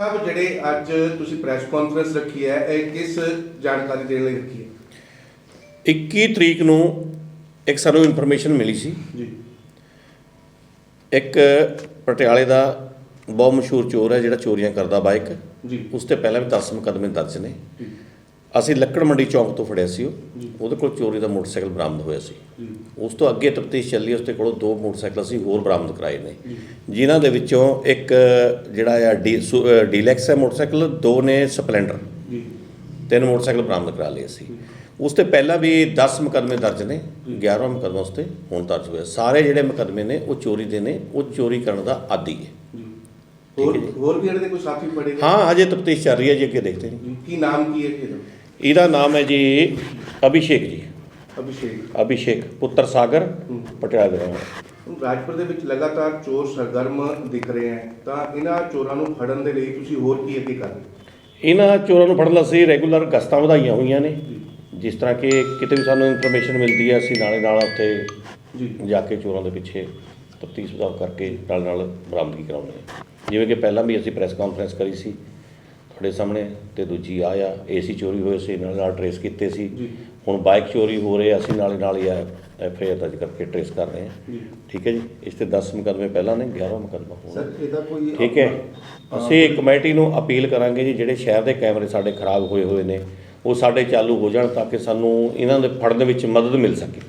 ਸਾਹਿਬ ਜਿਹੜੇ ਅੱਜ ਤੁਸੀਂ ਪ੍ਰੈਸ ਕਾਨਫਰੰਸ ਰੱਖੀ ਹੈ ਇਹ ਕਿਸ ਜਾਣਕਾਰੀ ਦੇਣ ਲਈ ਰੱਖੀ ਹੈ? 21 ਤਰੀਕ ਨੂੰ ਇੱਕ ਸਾਨੂੰ ਇਨਫੋਰਮੇਸ਼ਨ ਮਿਲੀ ਸੀ। ਜੀ। ਇੱਕ ਪਟਿਆਲੇ ਦਾ ਬਹੁਤ ਮਸ਼ਹੂਰ ਚੋਰ ਹੈ ਜਿਹੜਾ ਚੋਰੀਆਂ ਕਰਦਾ ਬਾਈਕ। ਜੀ। ਉਸ ਤੇ ਪਹਿਲਾਂ ਵੀ 10 ਮੁਕੱਦਮੇ ਦਰਜ ਨੇ। ਜੀ। ਅਸੀਂ ਲੱਕੜ ਮੰਡੀ ਚੌਂਕ ਤੋਂ ਫੜਿਆ ਸੀ ਉਹ। ਉਹਦੇ ਕੋਲ ਚੋਰੀ ਦਾ ਮੋਟਰਸਾਈਕਲ ਬਰਾਮਦ ਹੋਇਆ ਸੀ। ਉਸ ਤੋਂ ਅੱਗੇ ਤਫਤੀਸ਼ ਚੱਲੀ, ਉਸ ਤੇ ਕੋਲੋਂ ਦੋ ਮੋਟਰਸਾਈਕਲ ਅਸੀਂ ਹੋਰ ਬਰਾਮਦ ਕਰਾਏ ਨੇ। ਜਿਨ੍ਹਾਂ ਦੇ ਵਿੱਚੋਂ ਇੱਕ ਜਿਹੜਾ ਆ ਡੀ, ਸੂ- ਡੀਲੈਕਸ ਹੈ ਮੋਟਰਸਾਈਕਲ, ਦੋ ਨੇ ਸਪਲੈਂਡਰ। ਤਿੰਨ ਮੋਟਰਸਾਈਕਲ ਬਰਾਮਦ ਕਰਾ ਲਏ ਅਸੀਂ। ਉਸ ਤੇ ਪਹਿਲਾਂ ਵੀ 10 ਮੁਕੱਦਮੇ ਦਰਜ ਨੇ 11ਵਾਂ ਮੁਕੱਦਮਾ ਉਸ ਤੇ ਹੁਣ ਦਰਜ ਹੋਇਆ ਸਾਰੇ ਜਿਹੜੇ ਮੁਕੱਦਮੇ ਨੇ, ਉਹ ਚੋਰੀ ਦੇ ਨੇ, ਉਹ ਚੋਰੀ ਕਰਨ ਦਾ ਆਦੀ ਹੈ। ਹੋਰ ਹੋਰ ਵੀ ਇਹਨਾਂ ਦੇ ਕੋਈ ਸਾਥੀ ਗਏ? ਹਾਂ ਅਜੇ ਤਫਤੀਸ਼ ਚੱਲ ਰਹੀ ਹੈ ਜੀ ਅੱਗੇ ਦੇਖਦੇ ਜੀ। ਕੀ ਨਾਮ ਕੀ ਹੈ ਜੀ ਇਹਦਾ? ਇਹਦਾ ਨਾਮ ਹੈ ਜੀ ਅਭਿਸ਼ੇਕ ਜੀ। ਅਭਿਸ਼ੇਕ। ਅਭਿਸ਼ੇਕ ਪੁੱਤਰ ਸਾਗਰ ਹੂੰ। ਪਟਿਆਲਾ ਦਾ ਰਹਿਣ ਵਾਲਾ। ਹੁਣ ਰਾਜਪੁਰ ਦੇ ਵਿੱਚ ਲਗਾਤਾਰ ਚੋਰ ਸਰਗਰਮ ਦਿਖ ਰਹੇ ਹੈ ਤਾਂ ਇਹਨਾਂ ਚੋਰਾਂ ਨੂੰ ਫੜਨ ਦੇ ਲਈ ਤੁਸੀਂ ਹੋਰ ਕੀ ਅੱਗੇ ਕਰ ਰਹੇ ਹੋ? ਇਹਨਾਂ ਚੋਰਾਂ ਨੂੰ ਫੜਨ ਲਈ ਅਸੀਂ ਰੈਗੂਲਰ ਗਸ਼ਤਾਂ ਵਧਾਈਆਂ ਹੋਈਆਂ ਨੇ। ਜਿਸ ਤਰ੍ਹਾਂ ਕਿ ਕਿਤੇ ਵੀ ਸਾਨੂੰ ਇਨਫੋਰਮੇਸ਼ਨ ਮਿਲਦੀ ਹੈ ਅਸੀਂ ਨਾਲੇ ਨਾਲ ਉੱਥੇ ਜੀ। ਜਾ ਕੇ ਚੋਰਾਂ ਦੇ ਪਿੱਛੇ ਤਫਤੀਸ਼ ਸੁਧਾਰ ਕਰਕੇ ਨਾਲ ਨਾਲ ਬਰਾਮਦਗੀ ਕਰਾਉਂਦੇ ਹਾਂ। ਜਿਵੇਂ ਕਿ ਪਹਿਲਾਂ ਵੀ ਅਸੀਂ ਪ੍ਰੈਸ ਕਾਨਫਰੰਸ ਕਰੀ ਸੀ ਤੁਹਾਡੇ ਸਾਹਮਣੇ ਤੇ ਦੂਜੀ ਆ ਆ ਏਸੀ ਚੋਰੀ ਹੋਏ ਸੀ ਨਾਲ ਨਾਲ ਟਰੇਸ ਕੀਤੇ ਸੀ। ਜੀ। ਹੁਣ ਬਾਈਕ ਚੋਰੀ ਹੋ ਰਹੇ ਅਸੀਂ ਨਾਲੇ ਨਾਲ ਹੀ ਐਫ ਆਈ ਆਰ ਦਰਜ ਕਰਕੇ ਟਰੇਸ ਕਰ ਰਹੇ ਹਾਂ। ਜੀ। ਠੀਕ ਹੈ ਜੀ? ਇਸ ਤੇ 10 ਮੁਕੱਦਮੇ ਪਹਿਲਾਂ ਨੇ 11ਵਾਂ ਮੁਕੱਦਮਾ ਹੁਣ ਸਰ ਇਹਦਾ ਕੋਈ ਠੀਕ ਹੈ? ਅਸੀਂ ਕਮੇਟੀ ਨੂੰ ਅਪੀਲ ਕਰਾਂਗੇ ਜੀ ਜਿਹੜੇ ਸ਼ਹਿਰ ਦੇ ਕੈਮਰੇ ਸਾਡੇ ਖਰਾਬ ਹੋਏ ਹੋਏ ਨੇ ਉਹ ਸਾਡੇ ਚਾਲੂ ਹੋ ਜਾਣ ਤਾਂ ਕਿ ਸਾਨੂੰ ਇਹਨਾਂ ਦੇ ਫੜਨ ਵਿੱਚ ਮਦਦ ਮਿਲ ਸਕੇ।